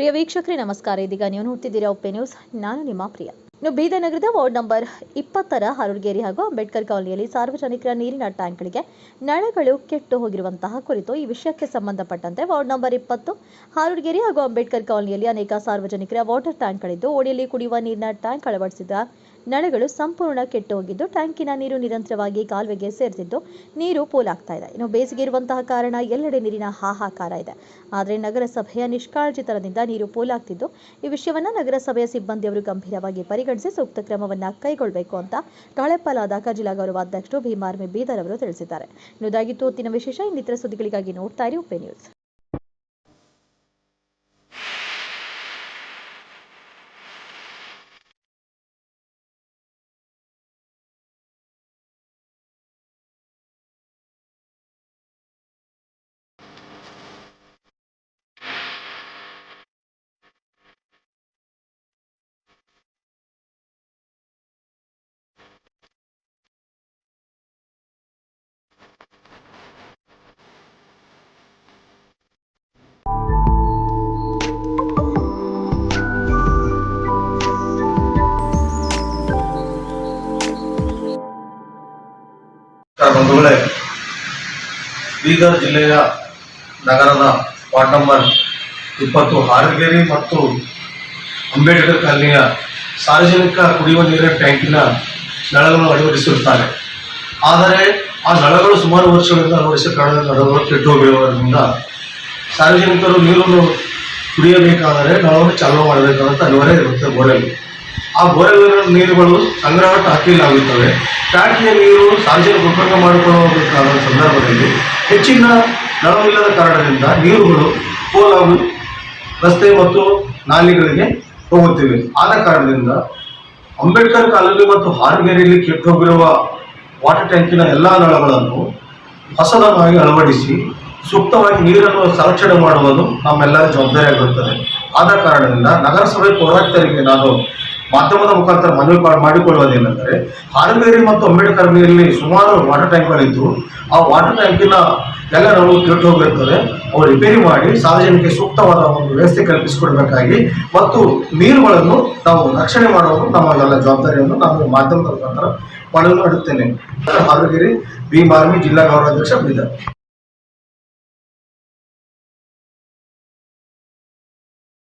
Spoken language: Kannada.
ಪ್ರಿಯ ವೀಕ್ಷಕರೇ, ನಮಸ್ಕಾರ. ಇದೀಗ ನೀವು ನೋಡ್ತಿದ್ದೀರಾ ಒಪ್ಪೆ ನ್ಯೂಸ್. ನಾನು ನಿಮ್ಮ ಪ್ರಿಯ. ಇನ್ನು ಬೀದರ್ ವಾರ್ಡ್ ನಂಬರ್ ಇಪ್ಪತ್ತರ ಹರಡ್ಗೇರಿ ಹಾಗೂ ಅಂಬೇಡ್ಕರ್ ಕಾಲೋನಿಯಲ್ಲಿ ಸಾರ್ವಜನಿಕರ ನೀರಿನ ಟ್ಯಾಂಕ್ಗಳಿಗೆ ನಳಗಳು ಕೆಟ್ಟು ಹೋಗಿರುವಂತಹ ಕುರಿತು ಈ ವಿಷಯಕ್ಕೆ ಸಂಬಂಧಪಟ್ಟಂತೆ ವಾರ್ಡ್ ನಂಬರ್ ಇಪ್ಪತ್ತು ಹಾರುಡ್ಗೇರಿ ಹಾಗೂ ಅಂಬೇಡ್ಕರ್ ಕಾಲೋನಿಯಲ್ಲಿ ಅನೇಕ ಸಾರ್ವಜನಿಕರ ವಾಟರ್ ಟ್ಯಾಂಕ್ಗಳಿದ್ದು, ಓಡಿಯಲ್ಲಿ ಕುಡಿಯುವ ನೀರಿನ ಟ್ಯಾಂಕ್ ಅಳವಡಿಸಿದ ನಳಗಳು ಸಂಪೂರ್ಣ ಕೆಟ್ಟು ಹೋಗಿದ್ದು ಟ್ಯಾಂಕಿನ ನೀರು ನಿರಂತರವಾಗಿ ಕಾಲುವೆಗೆ ಸೇರ್ತಿದ್ದು, ನೀರು ಪೋಲಾಗ್ತಾ ಇದೆ. ಇನ್ನು ಬೇಸಿಗೆ ಇರುವಂತಹ ಕಾರಣ ಎಲ್ಲೆಡೆ ನೀರಿನ ಹಾಹಾಕಾರ ಇದೆ. ಆದರೆ ನಗರಸಭೆಯ ನಿಷ್ಕಾಳಜಿತನದಿಂದ ನೀರು ಪೋಲಾಗ್ತಿದ್ದು, ಈ ವಿಷಯವನ್ನ ನಗರಸಭೆಯ ಸಿಬ್ಬಂದಿಯವರು ಗಂಭೀರವಾಗಿ ಪರಿಗಣಿಸಿ ಸೂಕ್ತ ಕ್ರಮವನ್ನ ಕೈಗೊಳ್ಳಬೇಕು ಅಂತ ಗಾಳೆಪಾಲಾದ ಜಿಲ್ಲಾ ಗೌರವಾಧ್ಯಕ್ಷರು ಭೀಮಾರ್ಮಿ ಬೀದರ್ ಅವರು ತಿಳಿಸಿದ್ದಾರೆ. ಇದಾಗಿತ್ತು, ಹೊತ್ತಿನ ವಿಶೇಷ ಇನ್ನಿತರ ಸುದ್ದಿಗಳಿಗಾಗಿ ನೋಡ್ತಾ ಇರಿ, ಉಪೆ ನ್ಯೂಸ್. ಬೀದರ್ ಜಿಲ್ಲೆಯ ನಗರದ ವಾರ್ಡ್ ನಂಬರ್ ಇಪ್ಪತ್ತು ಹಾರಗೇರಿ ಮತ್ತು ಅಂಬೇಡ್ಕರ್ ಕಾಲನಿಯ ಸಾರ್ವಜನಿಕ ಕುಡಿಯುವ ನೀರಿನ ಟ್ಯಾಂಕಿನ ನಳಗಳನ್ನು ಅಳವಡಿಸಿರುತ್ತಾರೆ. ಆದರೆ ಆ ನಳಗಳು ಸುಮಾರು ವರ್ಷಗಳಿಂದ ಅಳವಡಿಸಿಕೊಂಡ ನಳಗಳು ಕೆಟ್ಟು ಹೋಗಿರುವುದರಿಂದ ಸಾರ್ವಜನಿಕರು ನೀರನ್ನು ಕುಡಿಯಬೇಕಾದರೆ ನಳವನ್ನು ಚಾಲೂ ಮಾಡಬೇಕಾದಂಥ ಅನಿವಾರ್ಯ ಇರುತ್ತೆ ಬೋರೆಲ್ ಆ ಬೋರೆಲ್ ನೀರುಗಳು ಸಂಗ್ರಹ ಟಾಕಿಲಾಗುತ್ತವೆ ಟಾಕಿಯ ನೀರು ಸಾರ್ವಜನಿಕ ಉಪಯೋಗ ಮಾಡಿಕೊಳ್ಳಬೇಕಾದ ಸಂದರ್ಭದಲ್ಲಿ ಹೆಚ್ಚಿನ ನಳವಿಲ್ಲದ ಕಾರಣದಿಂದ ನೀರುಗಳು ಪೋಲಾಗು ರಸ್ತೆ ಮತ್ತು ನಾಲಿಗಳಿಗೆ ಹೋಗುತ್ತಿವೆ. ಆದ ಕಾರಣದಿಂದ ಅಂಬೇಡ್ಕರ್ ಕಾಲದಲ್ಲಿ ಮತ್ತು ಹಾರ್ಗೇರಿಯಲ್ಲಿ ಕೆಟ್ಟು ಹೋಗಿರುವ ವಾಟರ್ ಟ್ಯಾಂಕಿನ ಎಲ್ಲ ನಳಗಳನ್ನು ಹೊಸದಾಗಿ ಅಳವಡಿಸಿ ಸೂಕ್ತವಾಗಿ ನೀರನ್ನು ಸಂರಕ್ಷಣೆ ಮಾಡುವುದು ನಮ್ಮೆಲ್ಲರ ಜವಾಬ್ದಾರಿಯಾಗಿರುತ್ತದೆ. ಆದ ಕಾರಣದಿಂದ ನಗರಸಭೆ ಪೌರಾಯುಕ್ತರಿಗೆ ನಾನು ಮಾಧ್ಯಮದ ಮುಖಾಂತರ ಮನವಿ ಮಾಡಿಕೊಳ್ಳುವುದೇನೆಂದರೆ ಹಾರಗೇರಿ ಮತ್ತು ಅಂಬೇಡ್ಕರ್ ಮೇಲೆ ಸುಮಾರು ವಾಟರ್ ಟ್ಯಾಂಕ್ಗಳಿದ್ದು ಆ ವಾಟರ್ ಟ್ಯಾಂಕಿನ ಎಲ್ಲ ನಾವು ಕೆಟ್ಟು ಅವು ರಿಪೇರಿ ಮಾಡಿ ಸಾರ್ವಜನಿಕ ಸೂಕ್ತವಾದ ಒಂದು ವ್ಯವಸ್ಥೆ ಕಲ್ಪಿಸಿಕೊಡ್ಬೇಕಾಗಿ ಮತ್ತು ನೀರುಗಳನ್ನು ನಾವು ರಕ್ಷಣೆ ಮಾಡುವುದು ನಮ್ಮ ಎಲ್ಲ ಜವಾಬ್ದಾರಿಯನ್ನು ನಾನು ಮಾಧ್ಯಮದ ಮುಖಾಂತರ ಮನವಿ ಮಾಡುತ್ತೇನೆ. ಹಾರಂಗೇರಿ ಬಿ ಮಾರ್ಮಿ ಜಿಲ್ಲಾ ಗೌರವಾಧ್ಯಕ್ಷ ಬೀದರ್.